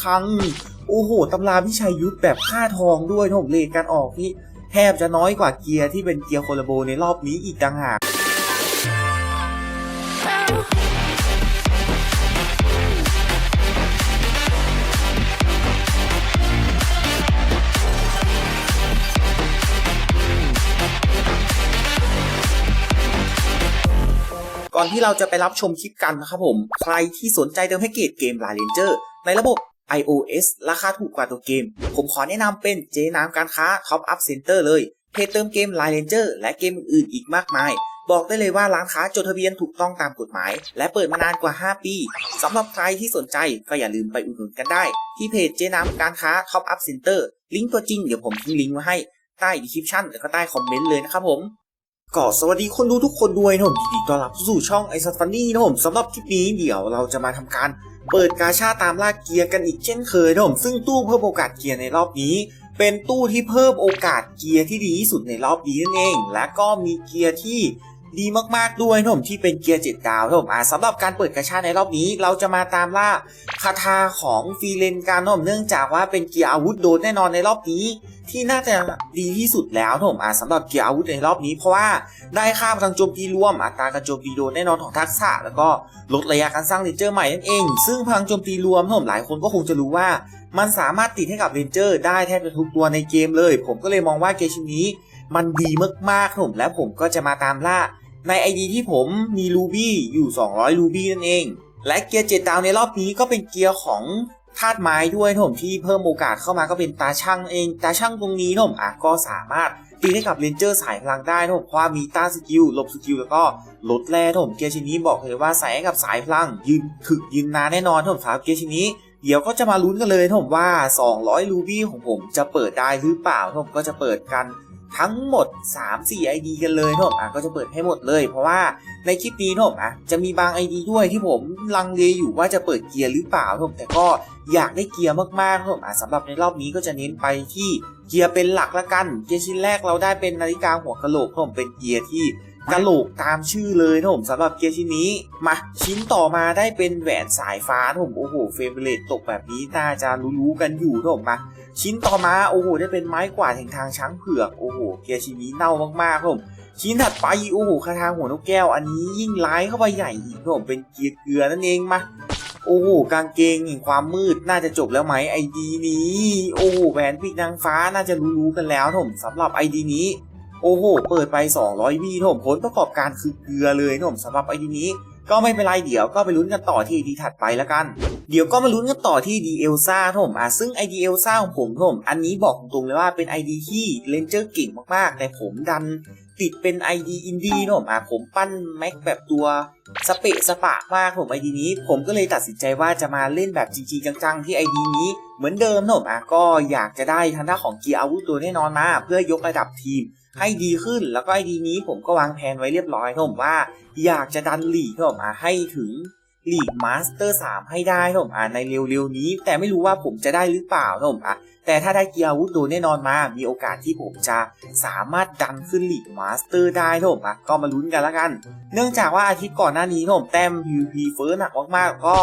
ครั้ง โอ้โหตำราพิชัยยุทธแบบค่าทองด้วยนะผมเลทการออกนี่แทบจะน้อยกว่าเกียร์ที่เป็นเกียร์โคลโบในรอบนี้อีกต่างหากก่อนที่เราจะไปรับชมคลิปกันนะครับผม ใครที่สนใจเติมแพ็กเกจเกม l า n รนเจอร์ในระบบ iOS ราคาถูกกว่าตัวเกม ผมขอแนะนำเป็นเจน้ำการค้า Top Up Center เลย เพจเติมเกม l า n รนเจอร์และเกมอื่นๆอีกมากมาย บอกได้เลยว่าร้านค้าจดทะเบียนถูกต้องตามกฎหมาย และเปิดมานานกว่า 5 ปีสำหรับใครที่สนใจก็อย่าลืมไปอุดหนุนกันได้ ที่เพจเจน้ำการค้า Top Up Center ลิงก์ตัวจริงเดี๋ยวผมทิ้งลิงก์ไว้ให้ใต้ดีคริปชั่นแล้วก็ใต้คอมเมนต์เลยนะครับผมก็สวัสดีคนดูทุกคนด้วยนะผมยินดีต้อนรับสู่ช่องไอซัตฟันนี่นะผมสำหรับคลิปนี้เดี๋ยวเราจะมาทำการ เปิดกาชาตามลากเกียร์กันอีกเช่นเคยนะผมซึ่งตู้เพิ่มโอกาสเกียร์ในรอบนี้ เป็นตู้ที่เพิ่มโอกาสเกียร์ที่ดีที่สุดในรอบนี้นั่นเอง และก็มีเกียร์ที่ ดีมากๆด้วยนะผมที่เป็นเกียร์เจ็ดดาวนะผมอ่าสำหรับการเปิดกาชาในรอบนี้ เราจะมาตามล่าคาถาของฟีเลนการนะผมเนื่องจากว่าเป็นเกียร์อาวุธโดนแน่นอนในรอบนี้ ที่น่าจะดีที่สุดแล้วนะผมอ่าสำหรับเกียร์อาวุธในรอบนี้เพราะว่าได้ค่าพลังโจมตีรวมอัตราการโจมตีโดนแน่นอนของทักษะ แล้วก็ลดระยะการสร้างเรนเจอร์ใหม่นั่นเอง ซึ่งพลังโจมตีรวมผมหลายคนก็คงจะรู้ว่า มันสามารถติดให้กับเรนเจอร์ได้แทบจะทุกตัวในเกมเลย ผมก็เลยมองว่าเกมชิ้นนี้มันดีมากๆครับผมและผมก็จะมาตามล่า ใน ID ที่ผมมีรูบี้อยู่ 200รูบี้นั่นเอง และเกียร์เจ็ดดาวในรอบนี้ก็เป็นเกียร์ของธาตุไม้ด้วยนะผมที่เพิ่มโอกาสเข้ามาก็เป็นตาช่างเอง ตาช่างตรงนี้นะผมอะก็สามารถตีให้กับเรนเจอร์สายพลังได้นะผมเพราะมีต้านสกิลลบสกิลแล้วก็ลดแร่นะผมเกียร์ชิ้นนี้บอกเลยว่าใส่ให้กับสายพลังยืนถึกยืนนานแน่นอนนะผมสำหรับเกียร์ชิ้นนี้เดี๋ยวก็จะมาลุ้นกันเลยนะผมว่า 200 รูบี้ของผมจะเปิดได้หรือเปล่าผมก็จะเปิดกัน ทั้งหมด 3-4 ID กันเลยนะผมอะก็จะเปิดให้หมดเลย เพราะว่าในคลิปนี้นะผมอะจะมีบาง ID ด้วยที่ผมลังเลอยู่ว่าจะเปิดเกียร์หรือเปล่านะผมแต่ก็อยากได้เกียร์มากๆนะผมอะสำหรับในรอบนี้ก็จะเน้นไปที่เกียร์เป็นหลักละกัน เกียร์ชิ้นแรกเราได้เป็นนาฬิกาหัวกะโหลกผมเป็นเกียร์ที่ กะโหลกตามชื่อเลยนะผมสำหรับเกียร์ชิ้นนี้ มาชิ้นต่อมาได้เป็นแหวนสายฟ้านะผมโอ้โหเฟเบเลตตกแบบนี้น่าจะรู้ๆกันอยู่นะผมมาชิ้นต่อมาโอ้โหได้เป็นไม้กวาดแห่งทางช้างเผือกโอ้โหเกียร์ชิ้นนี้เน่ามากๆครับผมชิ้นถัดไปโอ้โหคาถาหัวนกแก้วอันนี้ยิ่งร้ายเข้าไปใหญ่อีกครับผมเป็นเกียร์เกลือนั่นเองมาโอ้โหกางเกงแห่งความมืดน่าจะจบแล้วไหมไอดีนี้ โอ้โหแหวนปีกนางฟ้าน่าจะรู้ๆกันแล้วนะผมสำหรับไอดีนี้ โอ้โห เปิดไป 200 วีนผมผลประกอบการคือเกลือเลยนะผมสำหรับไอดีนี้ ก็ไม่เป็นไรเดี๋ยวก็ไปลุ้นกันต่อที่ไอดีถัดไปแล้วกัน เดี๋ยวก็มาลุ้นกันต่อที่ดีเอลซ่าผมอะซึ่งไอดีเอลซ่าของผมผมอันนี้บอกตรงๆเลยว่าเป็นไอดีที่เลนเจอร์เก่งมากๆ แต่ผมดันติดเป็น ID อินดี้นะผมอะผมปั้นแม็กแบบตัวสเปะสปะมากผมไอดีนี้ ผมก็เลยตัดสินใจว่าจะมาเล่นแบบจริงๆจังๆที่ไอดีนี้ เหมือนเดิมนะผมอะก็อยากจะได้ทางด้านของเกียร์อาวุธตัวแน่นอนมาเพื่อยกระดับทีม ให้ดีขึ้นแล้วก็ไอดีนี้ผมก็วางแผนไว้เรียบร้อยครับผมว่า อยากจะดันหลีกนะผมาให้ถึง ลีกมาสเตอร์3ให้ได้นะผมอ่าในเร็วๆนี้ แต่ไม่รู้ว่าผมจะได้หรือเปล่านะผมอะแต่ถ้าได้เกียร์อาวุธโดยแน่นอนมา มีโอกาสที่ผมจะสามารถดันขึ้นลีกมาสเตอร์ได้นะผมอะก็มาลุ้นกันละกัน เนื่องจากว่าอาทิตย์ก่อนหน้านี้นะผมแต้ม PVP เฟิร์สหนักมากๆก็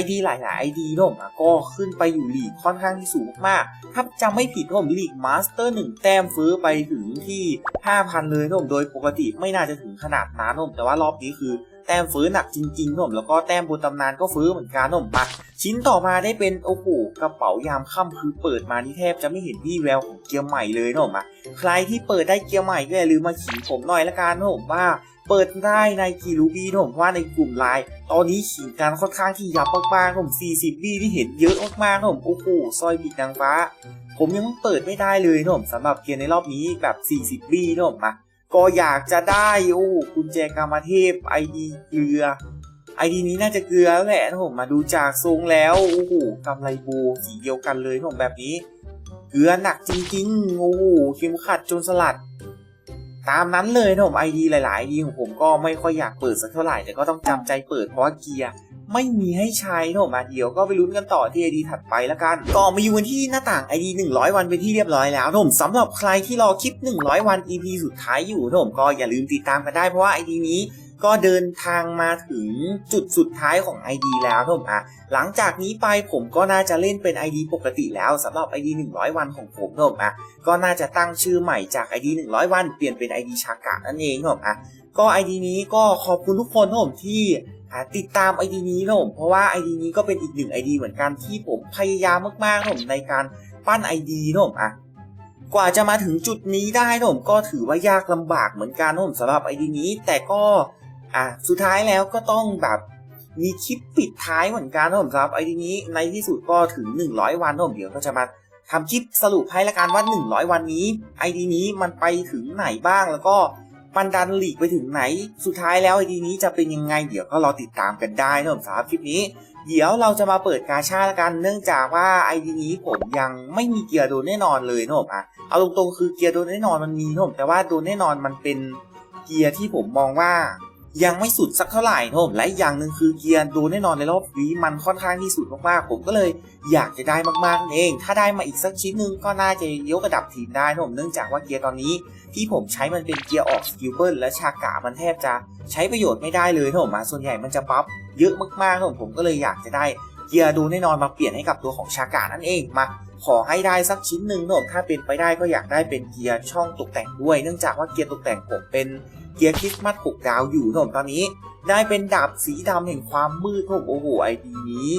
ID หลายๆ ID นะผมอะก็ขึ้นไปอยู่ลีกค่อนข้างที่สูงมากๆถ้าจำไม่ผิดนะผมลีกมาสเตอร์1แต้มเฟิร์สไปถึงที่ 5,000 เลยนะผมโดยปกติไม่น่าจะถึงขนาดนั้นนะผมแต่ว่ารอบนี้คือ ต้มฟื้นหนักจริงๆผมแล้วก็แต้มบนตำนานก็ฟื้นเหมือนกันผมมาชิ้นต่อมาได้เป็นโอ้โหกระเป๋ายามค่ำคือเปิดมานี่แทบจะไม่เห็นวี่แววของเกียร์ใหม่เลยนะผมอะใครที่เปิดได้เกียร์ใหม่ก็อย่าลืมมาขิงผมหน่อยละกันนะผมว่าเปิดได้ในกีรูบี้นะผมว่าในกลุ่มไลน์ตอนนี้ขิงกันค่อนข้างที่ยับมากๆนะผม40บี้ที่เห็นเยอะมากๆนะผมโอ้โหซอยบิดนางฟ้า ผมยังเปิดไม่ได้เลยนะผมสำหรับเกียร์ในรอบนี้แบบ 40บี้นะผมมา ก็อยากจะได้โอ้กุญแจกรรมเทพไอดีเกลือไอดีนี้น่าจะเกลือแล้วแหละนะผมมาดูจากทรงแล้วโอ้โหกำไรโบสีเดียวกันเลยนะผมแบบนี้ เกลือหนักจริงๆโอ้โหเข็มขัดจนสลัด ตามนั้นเลยนะผมไอดีหลายๆไอดีของผมก็ไม่ค่อยอยากเปิดสักเท่าไหร่แต่ก็ต้องจำใจเปิดเพราะว่าเกียร์ ไม่มีให้ใช้นะผมอะเดี๋ยวก็ไปลุ้นกันต่อที่ ID ถัดไปแล้วกันก็มาอยู่กันที่หน้าต่าง ID 100 วันเป็นที่เรียบร้อยแล้วนะผมสำหรับใครที่รอคลิป 100 วัน EP สุดท้ายอยู่นะผมก็อย่าลืมติดตามกันได้เพราะว่า ID นี้ก็เดินทางมาถึงจุดสุดท้ายของ ID แล้วครับผมอะหลังจากนี้ไปผมก็น่าจะเล่นเป็น ID ปกติแล้วสำหรับ ID 100 วันของผมครับผมอะก็น่าจะตั้งชื่อใหม่จาก ID 100 วันเปลี่ยนเป็น ID ชากะนั่นเองครับผมอะก็ ID นี้ก็ขอบคุณทุกคนครับผมที่ ติดตาม ID นี้ครับผมเพราะว่า ID นี้ก็เป็นอีกหนึ่ง ID เหมือนกันที่ผมพยายามมากๆครับผมในการปั้น ID ครับผมอะกว่าจะมาถึงจุดนี้ได้นะผมก็ถือว่ายากลำบากเหมือนกันนะผมสำหรับไอดีนี้ แต่ก็อะสุดท้ายแล้วก็ต้องแบบมีคลิปปิดท้ายเหมือนกันนะผมสำหรับไอดีนี้ในที่สุดก็ถึง 100 วันนะผมเดี๋ยวก็จะมาทำคลิปสรุปให้ละกันว่า 100 วันนี้ไอดีนี้มันไปถึงไหนบ้างแล้วก็ มันดันหลีกไปถึงไหน สุดท้ายแล้วไอดีนี้จะเป็นยังไง เดี๋ยวก็รอติดตามกันได้นะผมสำหรับคลิปนี้ เดี๋ยวเราจะมาเปิดกาชาละกันเนื่องจากว่าไอดีนี้ผมยังไม่มีเกียร์โดนแน่นอนเลยนะผมอะเอาตรงๆคือเกียร์โดนแน่นอนมันมีนะผมแต่ว่าโดนแน่นอนมันเป็นเกียร์ที่ผมมองว่า ยังไม่สุดสักเท่าไหร่นะผมและอย่างหนึ่งคือเกียร์ดนแน่นอนในรอบวีมันค่อนข้างที่สุดมากๆ ผมก็เลยอยากจะได้มากๆนั่นเอง ถ้าได้มาอีกสักชิ้นหนึ่งก็น่าจะยกระดับทีมได้นะผมเนื่องจากว่าเกียร์ตอนนี้ ที่ผมใช้มันเป็นเกียร์ออกสกิลเบิลและชากามันแทบจะใช้ประโยชน์ไม่ได้เลยนะผมมาส่วนใหญ่มันจะบัฟเยอะมากๆนะผมผมก็เลยอยากจะได้เกียร์ดูแน่นอนมาเปลี่ยนให้กับตัวของชากานั่นเองมาขอให้ได้สักชิ้นหนึ่งนะผมถ้าเป็นไปได้ก็อยากได้เป็นเกียร์ช่องตกแต่งด้วย เนื่องจากว่าเกียร์ตกแต่งผมเป็น เกียร์คริสต์มาสหกดาวอยู่นะผมตอนนี้ ได้เป็นดาบสีดำแห่งความมืดนะผมโอ้โหไอดีนี้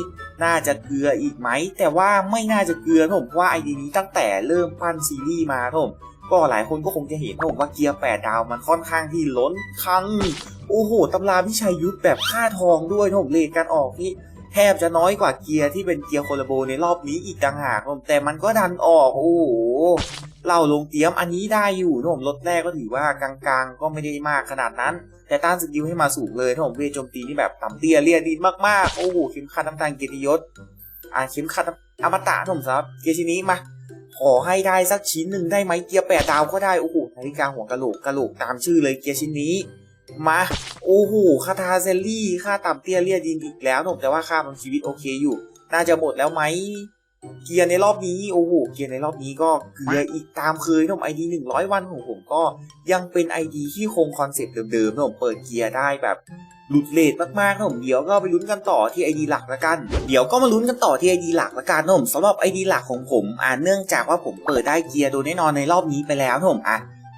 น่าจะเกลืออีกไหม แต่ว่าไม่น่าจะเกลือนะผมเพราะว่าไอดีนี้ตั้งแต่เริ่มปั้นซีรีส์มานะผมก็หลายคนก็คงจะเห็นนะผมว่าเกียร์แปดดาวมันค่อนข้างที่ล้นคลังโอ้โหตำราพิชัยยุทธแบบค่าทองด้วยนะผมเลทการออกที่ แทบจะน้อยกว่าเกียร์ที่เป็นเกียร์โคลาโบในรอบนี้อีกต่างหากผมแต่มันก็ดันออก โอ้โหเราลงเตียมอันนี้ได้อยู่นะผมรถแรกก็ถือว่ากลางๆ ก็ไม่ได้มากขนาดนั้น แต่ต้านสกิลให้มาสูงเลยนะผมเวทโจมตีนี่แบบต่ำเตี้ยเลียดินมากๆ โอ้โหเข็มขัดน้ำตาลเกียรติยศอ่าเข็มขัดอมตะนะผมครับเกียร์ชิ้นนี้มาขอให้ได้สักชิ้นหนึ่งได้ไหมเกียร์แปดดาวก็ได้โอ้โหนาฬิกาหัวกะโหลกกะโหลกตามชื่อเลยเกียร์ชิ้นนี้ มาโอ้โหคาทาเซลลี่ค่าต่ำเตี้ยเลียดินอีกแล้วผมแต่ว่าค่ามันชีวิตโอเคอยู่ น่าจะหมดแล้วไหมเกียร์ในรอบนี้โอ้โหเกียร์ในรอบนี้ก็เกลืออีกตามเคยนะผมไอดีหนึ่งร้อยวันของผมก็ยังเป็นไอดีที่คงคอนเซ็ปต์เดิมๆนะผมเปิดเกียร์ได้แบบหลุดเลทมากๆนะผมเดี๋ยวก็ไปลุ้นกันต่อที่ไอดีหลักละกัน เดี๋ยวก็มาลุ้นกันต่อที่ไอดีหลักละกันนะผมสำหรับไอดีหลักของผมอ่าเนื่องจากว่าผมเปิดได้เกียร์โดยแน่นอนในรอบนี้ไปแล้วนะผมอะ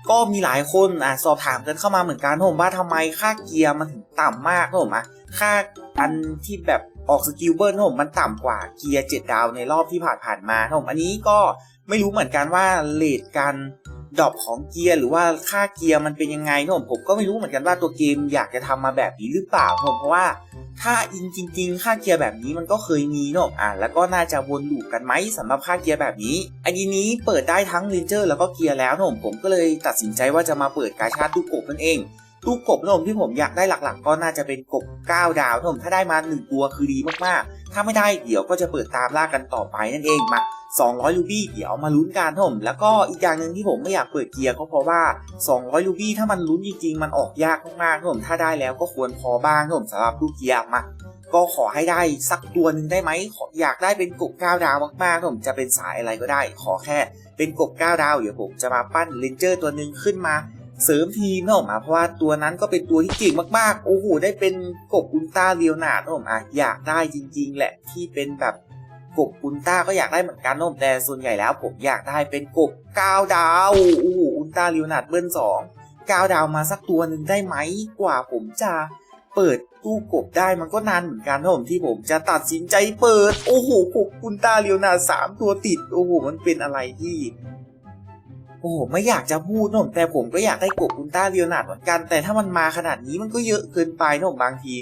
ก็มีหลายคนอะสอบถามกันเข้ามาเหมือนกันผมว่าทำไมค่าเกียร์มันถึงต่ำมากผมอะค่าอันที่แบบออกสกิลเบิร์นผมมันต่ำกว่าเกียร์เจ็ดดาวในรอบที่ผ่านผ่านมาผมอันนี้ก็ไม่รู้เหมือนกันว่าเลทการดรอปของเกียร์หรือว่าค่าเกียร์มันเป็นยังไงผมผมก็ไม่รู้เหมือนกันว่าตัวเกมอยากจะทำมาแบบนี้หรือเปล่าผมเพราะว่า ถ้าอินจริง ๆ ค่าเกียร์แบบนี้มันก็เคยมีเนอะอะแล้วก็น่าจะวนลูปกันไหมสำหรับค่าเกียร์แบบนี้ไอดีนี้เปิดได้ทั้งเรนเจอร์แล้วก็เกียร์แล้วนะผมผมก็เลยตัดสินใจว่าจะมาเปิดกาชาตู้กบนั่นเองตู้กบนมที่ผมอยากได้หลักๆ ก็น่าจะเป็นกบ 9 ดาวนะผมถ้าได้มา 1 ตัวคือดีมากๆ ถ้าไม่ได้เดี๋ยวก็จะเปิดตามล่ากันต่อไปนั่นเองมา 200 ลูบี้เดี๋ยวมาลุ้นกันนะผมแล้วก็อีกอย่างหนึ่งที่ผมไม่อยากเปิดเกียร์ก็เพราะว่า 200 ลูบี้ถ้ามันลุ้นจริงๆ มันออกยากมากๆนะผมถ้าได้แล้วก็ควรพอบ้างนะผมสำหรับลูกเกียร์มาก็ขอให้ได้สักตัวหนึ่งได้ไหมอยากได้เป็นกบ9ดาวมากๆนะผมจะเป็นสายอะไรก็ได้ ขอแค่เป็นกบ9ดาวเดี๋ยวผมจะมาปั้นเลนเจอร์ตัวหนึ่งขึ้นมา เสริมทีมนะผมอะเพราะว่าตัวนั้นก็เป็นตัวที่เก่งมากๆ โอ้โหได้เป็นกบอุลตราเรียวนาดนะผมอะอยากได้จริง ๆ แหละที่เป็นแบบกบอุลตราก็อยากได้เหมือนกันนะผมแต่ส่วนใหญ่แล้วผมอยากได้เป็นกบ9ดาวโอ้โหอุลตราเรียวนาดเบิ้ล2 9ดาวมาสักตัวหนึ่งได้ไหมกว่าผมจะเปิดตู้กบได้มันก็นานเหมือนกันนะผมที่ผมจะตัดสินใจเปิด โอ้โหกบอุลตราเรียวนาดสามตัวติดโอ้โหมันเป็นอะไรที่ โอ้โหไม่อยากจะพูดนมแต่ผมก็อยากได้กบอุลตร้าเรียวนาดเหมือนกัน แต่ถ้ามันมาขนาดนี้มันก็เยอะเกินไปนมบางที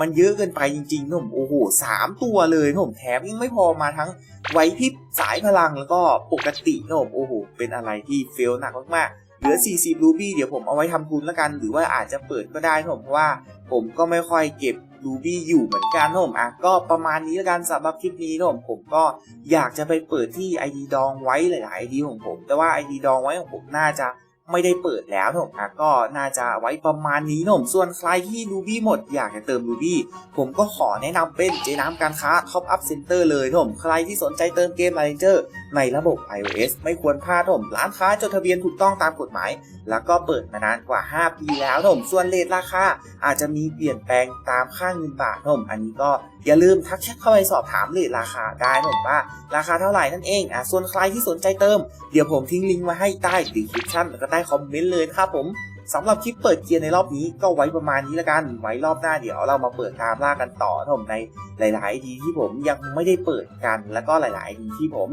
มันเยอะเกินไปจริงๆนมโอ้โหสามตัวเลยนมแถมยังไม่พอมาทั้งไหวพิบสายพลังแล้วก็ปกตินมโอ้โหเป็นอะไรที่เฟลหนักมากๆ เหลือ 40รูบี้เดี๋ยวผมเอาไว้ทำทุนแล้วกัน หรือว่าอาจจะเปิดก็ได้นะผมเพราะว่า ผมก็ไม่ค่อยเก็บรูบี้อยู่เหมือนกันนะผมอะก็ประมาณนี้แล้วกันสำหรับคลิปนี้นะผมผมก็อยากจะไปเปิดที่ ID ดองไว้หลายๆ ID ของผม แต่ว่า ID ดองไว้ของผมน่าจะไม่ได้เปิดแล้วนะผมอะก็น่าจะไว้ประมาณนี้นะผมส่วนใครที่รูบี้หมดอยากจะเติมรูบี้ผมก็ขอแนะนำเป็นเจน้ำการค้าท็อปอัพเซ็นเตอร์เลยนะผมใครที่สนใจเติมเกมอะไรเจอร์ ในระบบ iOS ไม่ควรพลาดผมร้านค้าจดทะเบียนถูกต้องตามกฎหมาย แล้วก็เปิดมานานกว่า 5 ปีแล้วผมส่วนเลทราคาอาจจะมีเปลี่ยนแปลงตามค่าเงินบาทผมอันนี้ก็อย่าลืมทักแชทเข้าไปสอบถามเลทราคาได้ผมว่า ราคาเท่าไหร่นั่นเองอะส่วนใครที่สนใจเติม เดี๋ยวผมทิ้งลิงก์ไว้ให้ใต้ดีคริปชั่นแล้วก็ใต้คอมเมนต์เลยครับผมสำหรับคลิปเปิดเกียร์ในรอบนี้ก็ไว้ประมาณนี้ละกัน ไว้รอบหน้าเดี๋ยวเรามาเปิดตามล่ากันต่อผมในหลายๆดีที่ผมยังไม่ได้เปิดกัน แล้วก็หลายๆดีที่ผม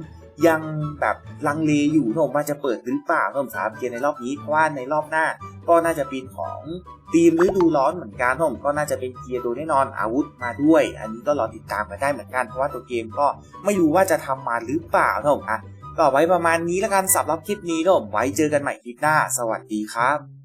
ยังแบบลังเลอยู่นะผมว่าจะเปิดหรือเปล่านะผมสามเกียร์ในรอบนี้เพราะว่าในรอบหน้า ก็น่าจะเป็นของทีมฤดูร้อนเหมือนกันนะผมก็น่าจะเป็นเกียร์โดยแน่นอนอาวุธมาด้วย อันนี้ก็รอติดตามกันได้เหมือนกันเพราะว่าตัวเกมก็ไม่รู้ว่าจะทำมาหรือเปล่านะผมอะก็ไว้ประมาณนี้แล้วกันสำหรับคลิปนี้นะผมไว้เจอกันใหม่คลิปหน้า สวัสดีครับ